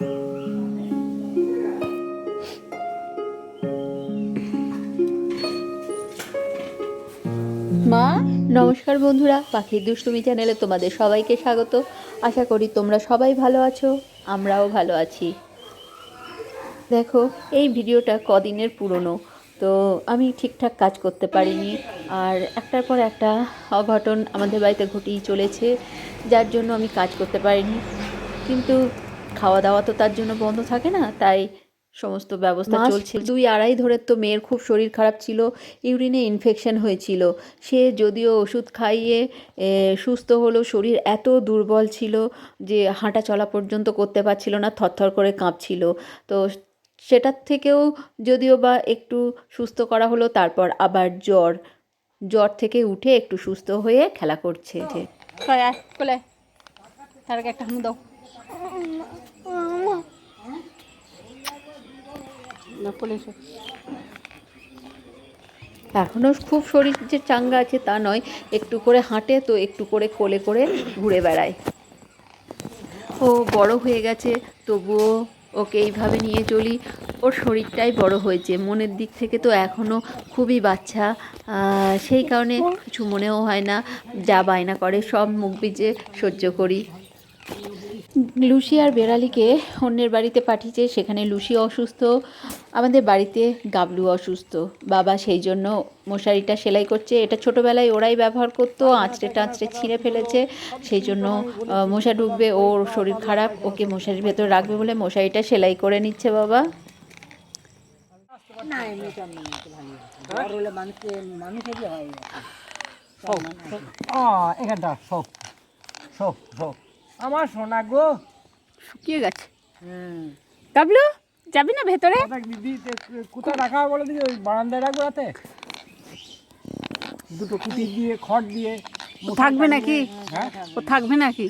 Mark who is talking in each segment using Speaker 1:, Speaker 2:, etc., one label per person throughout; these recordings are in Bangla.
Speaker 1: মা, নমস্কার বন্ধুরা। পাখির দুষ্টুমি চ্যানেলে তোমাদের সবাইকে স্বাগত। আশা করি তোমরা সবাই ভালো আছো, আমরাও ভালো আছি। দেখো, এই ভিডিওটা কদিনের পুরনো, তো আমি ঠিকঠাক কাজ করতে পারিনি। আর একটার পর একটা অঘটন আমাদের বাড়িতে ঘটেই চলেছে, যার জন্য আমি কাজ করতে পারিনি। কিন্তু খাওয়া দাওয়া তো তার জন্য বন্ধ থাকে না তাই সমস্ত ব্যবস্থা চলছে। দুই আড়াই ধরে তো মেয়ের খুব শরীর খারাপ ছিল ইউরিনে ইনফেকশন হয়েছিল। সে যদিও ওষুধ খাইয়ে সুস্থ হলো শরীর এত দুর্বল ছিল যে হাঁটা চলা পর্যন্ত করতে পারছিল না থরথর করে কাঁপছিল। তো সেটার থেকেও যদিও বা একটু সুস্থ করা হলো তারপর আবার জ্বর। জ্বর থেকে উঠে একটু সুস্থ হয়ে খেলা করছে। যে
Speaker 2: একটা হামু দাও।
Speaker 1: এখনও খুব শরীর যে চাঙ্গা আছে তা নয়, একটু করে হাঁটে তো একটু করে কোলে করে ঘুরে বেড়ায়। ও বড় হয়ে গেছে, তবুও ওকে এইভাবে নিয়ে চলি। ওর শরীরটাই বড় হয়েছে, মনের দিক থেকে তো এখনও খুবই বাচ্চা। সেই কারণে কিছু মনেও হয় না, যা বায়না করে সব মুখ বিজে সহ্য করি। লুসি আর বেড়ালিকে অন্যের বাড়িতে পাঠিয়েছে সেখানে লুসি অসুস্থ আমাদের বাড়িতে গাবলু অসুস্থ। বাবা সেই জন্য মশারিটা সেলাই করছে। এটা ছোটোবেলায় ওরাই ব্যবহার করতো আঁচড়ে টাঁচড়ে ছিঁড়ে ফেলেছে। সেই জন্য মশা ঢুকবে ওর শরীর খারাপ ওকে মশারির ভেতর রাখবে বলে মশারিটা সেলাই করে নিচ্ছে বাবা।
Speaker 3: এখানটা সব। আমার সোনা গো।
Speaker 2: শুকিয়ে গেছে। কাবলু যাবি না ভেতরে?
Speaker 3: দিদি কোথায় রাখা হবে বলে দিদি ওই বারান্দায় রাখব রাতে? দুটো কুটি দিয়ে খড় দিয়ে
Speaker 2: ও থাকবে নাকি?
Speaker 3: হ্যাঁ?
Speaker 2: ও থাকবে নাকি?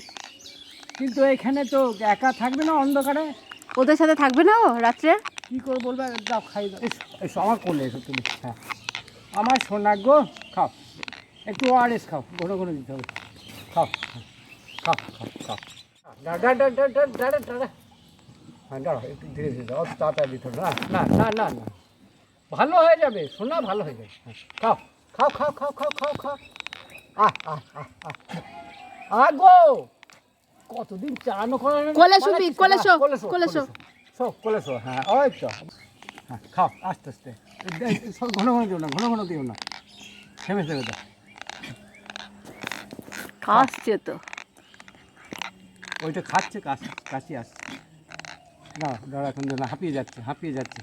Speaker 3: কিন্তু এখানে তো একা থাকবে না অন্ধকারে।
Speaker 2: ওদের সাথে থাকবে না ও রাত্রে?
Speaker 3: কি করে বলবে? দাও খাই দাও। আমার কোলে এসো তুমি। হ্যাঁ। আমার সোনা গো খাও। একটু ওআরএস খাও। ঘন ঘন দিতে হবে। খাও। হ্যাঁ একটু ধীরে ধীরে দিতে না না না না ভালো হয়ে যাবে সোনা ভালো হয়ে যাবে খাও খাও খাও খাও খাও খাও খাও আহ আগো কতদিন
Speaker 2: শো। শো
Speaker 3: হ্যাঁ হ্যাঁ খাও আস্তে আস্তে সব ঘন ঘন দিও না ঘন ঘন দিও না থেমে থেমে দাও
Speaker 2: আসছে তো
Speaker 3: ওইটা খাচ্ছে কাশি কাশি আসছে। না দাঁড়া এখন না হাঁপিয়ে যাচ্ছে হাঁপিয়ে যাচ্ছে।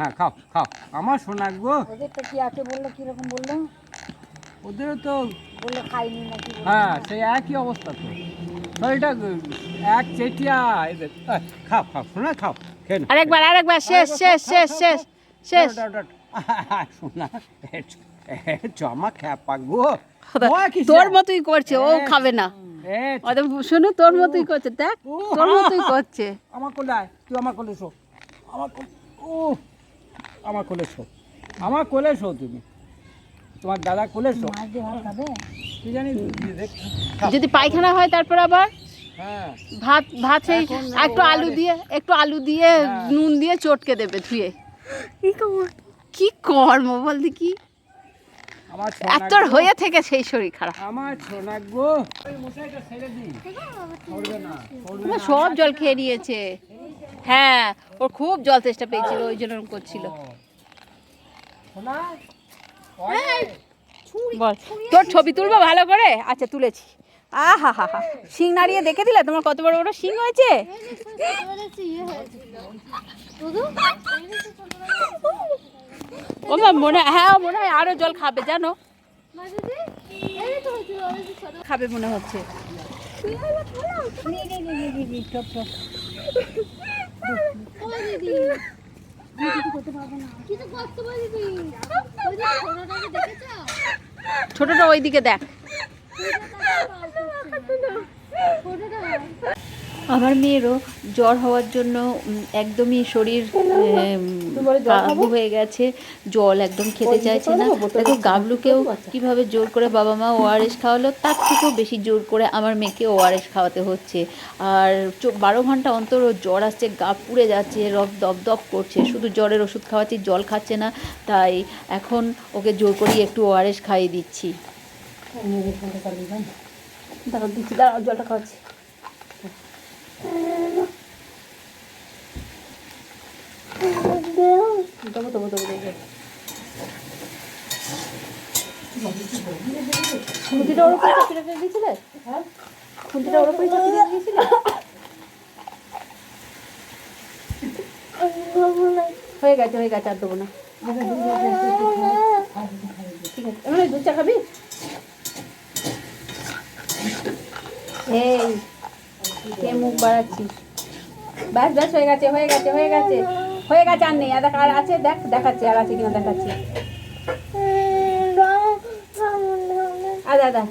Speaker 3: হ্যাঁ খাও খাও। আমার সোনা গো।
Speaker 4: ওদেরটা কি আছে বলল কীরকম বলল?
Speaker 3: ওদেরও তো
Speaker 4: বলল খাইনি নাকি
Speaker 3: হ্যাঁ সেই একই অবস্থা তো। শরীরটা এক চেটিয়া এদের খাও খাও শোনা খাও খেয়ে
Speaker 2: আরেকবার আরেকবার শেষ শেষ শেষ শেষ। শেষ।
Speaker 3: শোনা জমা খ্যাপা গো?
Speaker 2: তোর মতোই করছে ও খাবে না। ওদের শোনো তোর মতোই করছে দেখ তোর মতোই করছে।
Speaker 3: আমার কোলে আয় তুই আমার কোলে শো। আমার ও আমার কোলে শো। আমার কোলে শো তুমি। তোমার দাদা কোলে শো। তুই জানিস
Speaker 2: যদি পায়খানা হয় তারপর আবার?
Speaker 3: হ্যাঁ।
Speaker 2: ভাত ভাত সেই একটু আলু দিয়ে একটু আলু দিয়ে নুন দিয়ে চটকে দেবে ধুয়ে। কি কর্ম বল দেখি
Speaker 3: আমার
Speaker 2: হয়ে থেকে সেই শরীর খারাপ।
Speaker 3: আমার গো ওই মশাইটা ছেড়ে দি পড়বে না পড়বে
Speaker 2: আমার সব জল খেয়ে নিয়েছে। হ্যাঁ ওর খুব জল তেষ্টা পেয়েছিল ওই জন্য ওরকম করছিল। বল। তোর ছবি তুলবো ভালো করে? আচ্ছা তুলেছি। আহা হা হা। শিং নাড়িয়ে দেখে দিলে? তোমার কত বড় বড় শিং হয়েছে? ও মা মনে হ্যাঁ মনে হয় আরও জল খাবে, জানো? খাবে মনে হচ্ছে। ছোটটা ওইদিকে দেখ।
Speaker 1: আমার মেয়েরও জ্বর হওয়ার জন্য একদমই শরীর হয়ে গেছে জল একদম খেতে চাইছে না। দেখো গাবলুকেও কীভাবে জোর করে বাবা মা ওআরএস খাওয়ালো তার থেকেও বেশি জোর করে আমার মেয়েকে ওআরএস খাওয়াতে হচ্ছে। আর বারো ঘণ্টা অন্তর জ্বর আসছে গা পুড়ে যাচ্ছে রব দপ দপ করছে। শুধু জ্বরের ওষুধ খাওয়াচ্ছি জল খাচ্ছে না তাই এখন ওকে জোর করেই একটু ওআরএস খাইয়ে দিচ্ছি।
Speaker 2: দাঁড়াও দিচ্ছি দাঁড়াও জলটা খাওয়াচ্ছি। দেবো দেবো দেবো দেবো। হয়ে গেছে হয়ে গেছে, আর দেবো না। ঠিক আছে। দুধ চা খাবি? এই। কে মুখ বাড়াচ্ছিস। ব্যাস ব্যাস, হয়ে গেছে হয়ে গেছে হয়ে গেছে হয়ে গেছে আর নেই। আর দেখ আছে, দেখ, দেখাচ্ছে, আর আছে কিনা দেখাচ্ছি। আদা আদা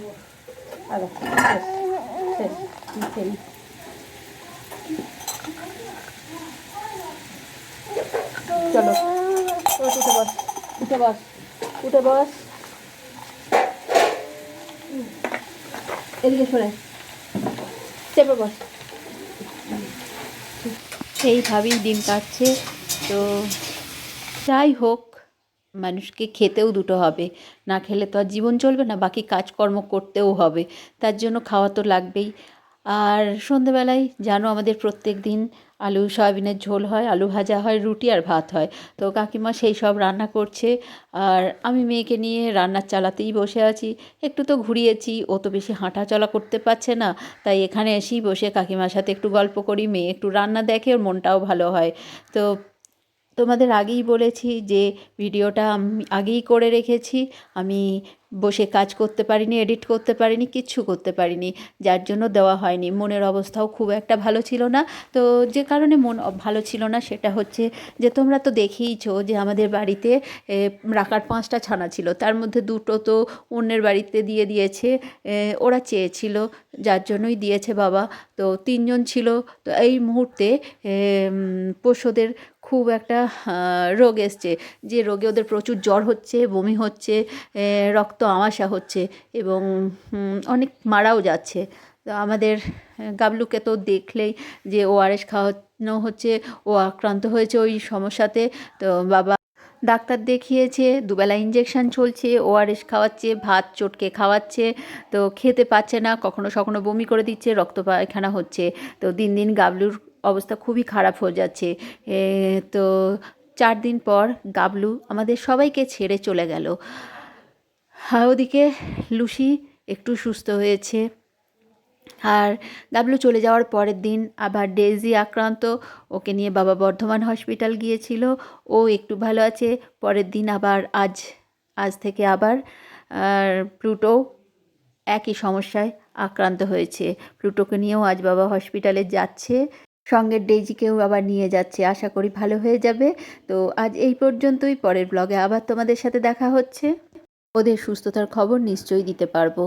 Speaker 2: আদা শেষ শেষ চলো, উঠে বস উঠে বস উঠে বস। এদিকে সরে। চেপে বস।
Speaker 1: সেইভাবেই দিন কাটছে, তো যাই হোক, মানুষকে খেতেও দুটো হবে। না খেলে তো আর জীবন চলবে না, বাকি কাজকর্ম করতেও হবে। তার জন্য খাওয়া তো লাগবেই। আর সন্ধেবেলায় জানো আমাদের প্রত্যেক দিন আলু, সয়াবিনের ঝোল হয়, আলু ভাজা হয়, রুটি আর ভাত হয়। তো কাকিমা সেই সব রান্না করছে। আর আমি মেয়েকে নিয়ে রান্নার চালাতেই বসে আছি। একটু তো ঘুরিয়েছি, ও তো বেশি হাঁটা চলা করতে পারছে না। তাই এখানে এসেই বসে কাকিমার সাথে একটু গল্প করি, মেয়ে একটু রান্না দেখে, ওর মনটাও ভালো হয়। তো তোমাদের আগেই বলেছি যে ভিডিওটা আমি আগেই করে রেখেছি। আমি বসে কাজ করতে পারিনি, এডিট করতে পারিনি, কিচ্ছু করতে পারিনি। যার জন্য দেওয়া হয়নি। মনের অবস্থাও খুব একটা ভালো ছিল না। তো যে কারণে মন ভালো ছিল না, সেটা হচ্ছে যে তোমরা তো দেখেইছো যে আমাদের বাড়িতে রাখার পাঁচটা ছানা ছিল। তার মধ্যে দুটো তো অন্যের বাড়িতে দিয়ে দিয়েছে ওরা চেয়েছিল, যার জন্যই দিয়েছে বাবা। তো তিনজন ছিল। তো এই মুহূর্তে পোষ্যদের খুব একটা রোগ এসছে। যে রোগে ওদের প্রচুর জ্বর হচ্ছে, বমি হচ্ছে রক্ত আমাশা হচ্ছে এবং অনেক মারাও যাচ্ছে। তো আমাদের গাবলুকে তো দেখলেই যে ওআরএস খাওয়ানো হচ্ছে, ও আক্রান্ত হয়েছে ওই সমস্যাতে। তো বাবা ডাক্তার দেখিয়েছে, দুবেলা ইঞ্জেকশন চলছে ওআরএস খাওয়াচ্ছে, ভাত চটকে খাওয়াচ্ছে, তো খেতে পাচ্ছে না, কখনো সখনো বমি করে দিচ্ছে রক্ত পায়খানা হচ্ছে। তো দিন দিন গাবলুর অবস্থা খুবই খারাপ হয়ে যাচ্ছে। তো চার দিন পর গাবলু আমাদের সবাইকে ছেড়ে চলে গেল। ওদিকে লুসি একটু সুস্থ হয়েছে। আর গাবলু চলে যাওয়ার পরের দিন আবার ডেজি আক্রান্ত। ওকে নিয়ে বাবা বর্ধমান হসপিটাল গিয়েছিল। ও একটু ভালো আছে। পরের দিন আবার আজ আজ থেকে আবার প্লুটো একই সমস্যায় আক্রান্ত হয়েছে। প্লুটোকে নিয়েও আজ বাবা হসপিটালে যাচ্ছে। সঙ্গে ডেইজিকেও আবার নিয়ে যাচ্ছে। আশা করি ভালো হয়ে যাবে। তো আজ এই পর্যন্তই। পরের ব্লগে আবার তোমাদের সাথে দেখা হচ্ছে। ওদের সুস্থতার খবর নিশ্চয়ই দিতে পারব।